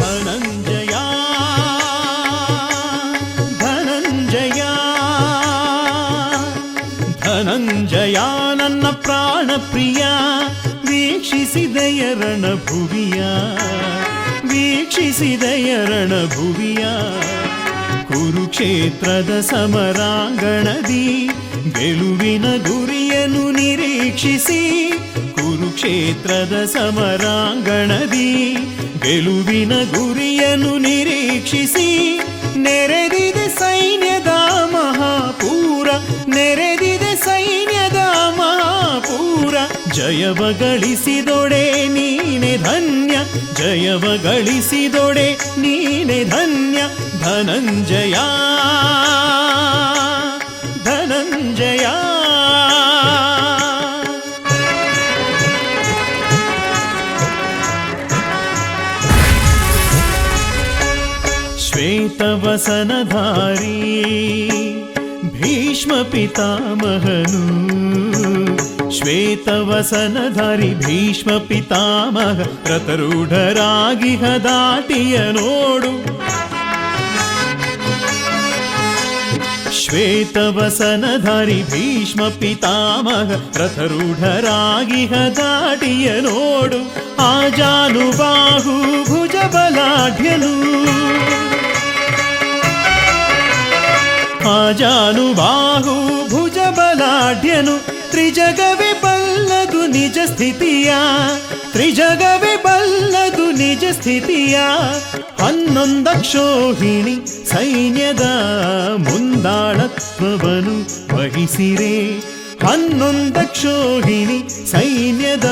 ಧನಂಜಯ ಧನಂಜಯ ಧನಂಜಯ ನನ್ನ ಪ್ರಾಣ ಪ್ರಿಯ ವೀಕ್ಷಿಸಿದೆಯ ರಣಭುವಿಯ ವೀಕ್ಷಿಸಿದೆಯ ರಣಭುವಿಯ ಕುರುಕ್ಷೇತ್ರದ ಸಮರಾಂಗಣದಿ ಗೆಲುವಿನ ಗುರಿಯನ್ನು ನಿರೀಕ್ಷಿಸಿ ಕುರುಕ್ಷೇತ್ರದ ಸಮರಾಂಗಣದಿ ಗೆಲುವಿನ ಗುರಿಯನ್ನು ನಿರೀಕ್ಷಿಸಿ ನೆರೆದಿದೆ ಸೈನ್ಯದ ಮಹಾಪೂರ, ನೆರೆದಿದೆ ಮಹಾಪೂರ ಜಯವ ಗಳಿಸಿದೊಡೆ ನೀನೆ ಧನ್ಯ ಜಯವ ಗಳಿಸಿದೊಡೆ ನೀನೆ ಧನ್ಯ ಧನಂಜಯ ಧನಂಜಯ ಶ್ವೇತವಸನಧಾರಿ ಭೀಷ್ಮ ಪಿತಾಮಹನು ಶ್ವೇತವಸನಧಾರಿ ಭೀಷ್ಮ ಪಿತಾಮಹ ರಥರೂಢರಾಗಿಹ ಹದಾಟಿಯ ನೋಡು. ಶ್ವೇತವಸನಧಾರಿ ಭೀಷ್ಮ ಪಿತಾಮಹ ರಥರೂಢರಾಗಿಹ ಹದಾಟಿಯ ನೋಡು. ಆಜಾನುಬಾಹು ತ್ರಿಜಗವೇ ಬಲ್ಲದು ನಿಜ ಸ್ಥಿತಿಯ, ತ್ರಿಜಗವೇ ಬಲ್ಲದು ನಿಜ ಸ್ಥಿತಿಯ. ಹನ್ನೊಂದಕ್ಷೋಹಿಣಿ ಸೈನ್ಯದ ಮುಂದಾಳತ್ವವನ್ನು ವಹಿಸಿರೆ. ಹನ್ನೊಂದಕ್ಷೋಹಿಣಿ ಸೈನ್ಯದ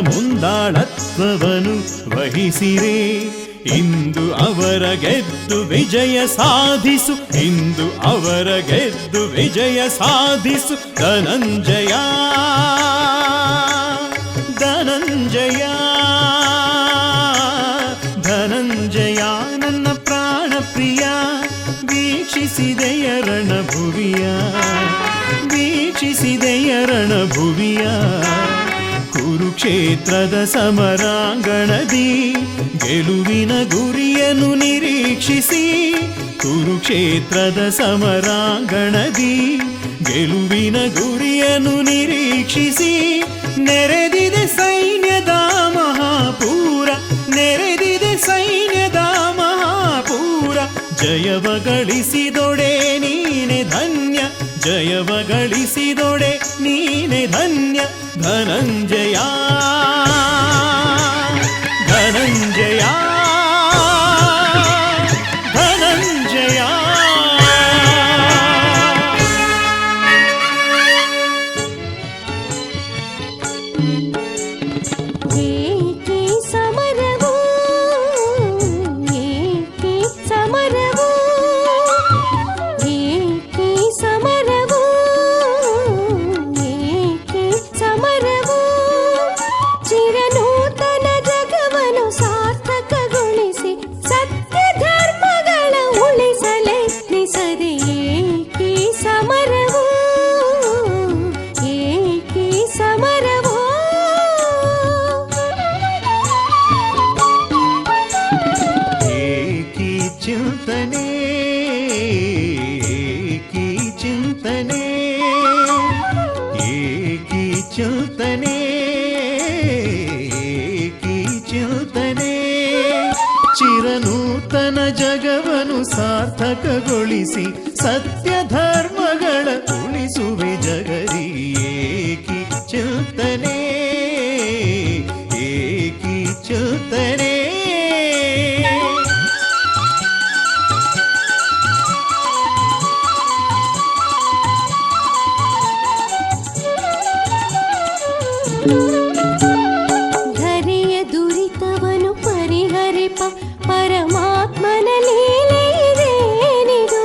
ಮುಂದಾಳತ್ವವನ್ನು ವಹಿಸಿರೆ. ಇಂದು ಅವರ ಗೆದ್ದು ವಿಜಯ ಸಾಧಿಸು, ಇಂದು ಅವರ ಗೆದ್ದು ವಿಜಯ ಸಾಧಿಸು, ಧನಂಜಯ ಧನಂಜಯ ಧನಂಜಯ, ನನ್ನ ಪ್ರಾಣ ಪ್ರಿಯ ವೀಕ್ಷಿಸಿದೆಯ ರಣಭುವಿಯ ವೀಕ್ಷಿಸಿದೆಯ ರಣಭುವಿಯ. ಕುರುಕ್ಷೇತ್ರದ ಸಮರಾಂಗಣದಿ ಗೆಲುವಿನ ಗುರಿಯನ್ನು ನಿರೀಕ್ಷಿಸಿ ಕುರುಕ್ಷೇತ್ರದ ಸಮರಾಂಗಣದಿ ಗೆಲುವಿನ ಗುರಿಯನ್ನು ನಿರೀಕ್ಷಿಸಿ ನೆರೆದಿದೆ ಸೈನ್ಯದ ಮಹಾಪೂರ, ನೆರೆದಿದೆ ಸೈನ್ಯದ ಮಹಾಪೂರ. ಜಯವ ಗಳಿಸಿದೊಡೆ ನೀನೆ ಧನ್ಯ. ಜಯವ ಗಳಿಸಿದೊಡೆ ನೀನೆ ಧನ್ಯ ಧನಂಜಯ. ಧನಂಜಯ. ಧನಂಜಯ. ಏಕೆ ಸಾರ್ಥಕಗೊಳಿಸಿ ಸತ್ಯ ಧರ್ಮಗಳ ಉಳಿಸುವೆ ಜಗರಿ ಏಕಿ ಚಿಂತನೆ ಏಕಿ ಚಿಂತನೆ